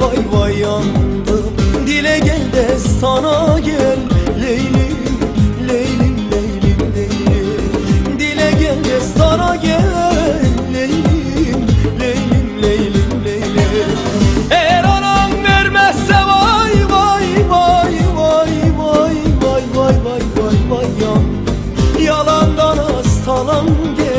vay vay yandım. Dile gel de sana gel. Leylim Leylim Leylim Leylim Dile gel de sana gel. Leylim Leylim Leylim Leylim Eğer anam vermezse vay vay vay vay vay vay vay vay vay vay yandım. Yalandan hastalan gel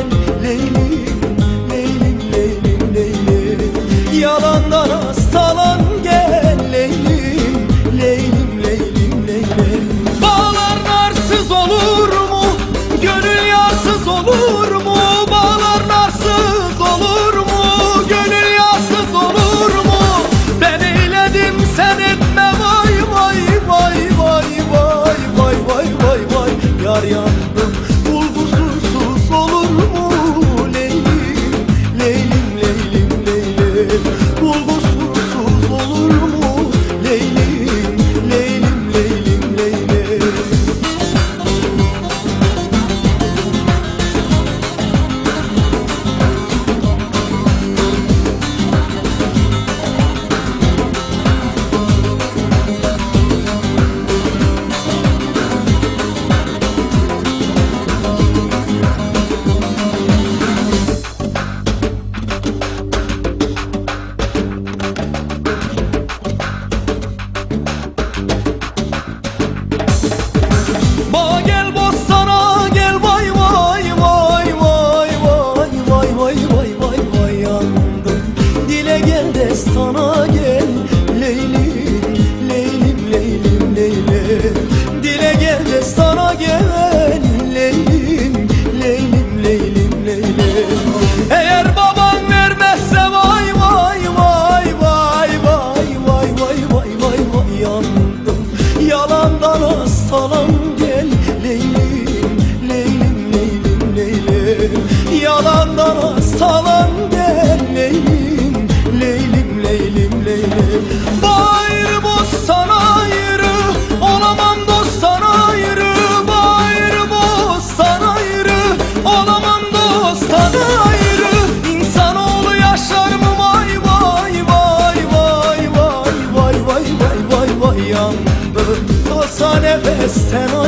leylim leylim Bağır boz sana ayrı olamam dost sana ayrı Bağır boz sana ayrı olamam dost sana ayrı İnsanoğlu yaşar mı vay vay vay vay vay vay vay vay vay vay yandı Dosa nefesten o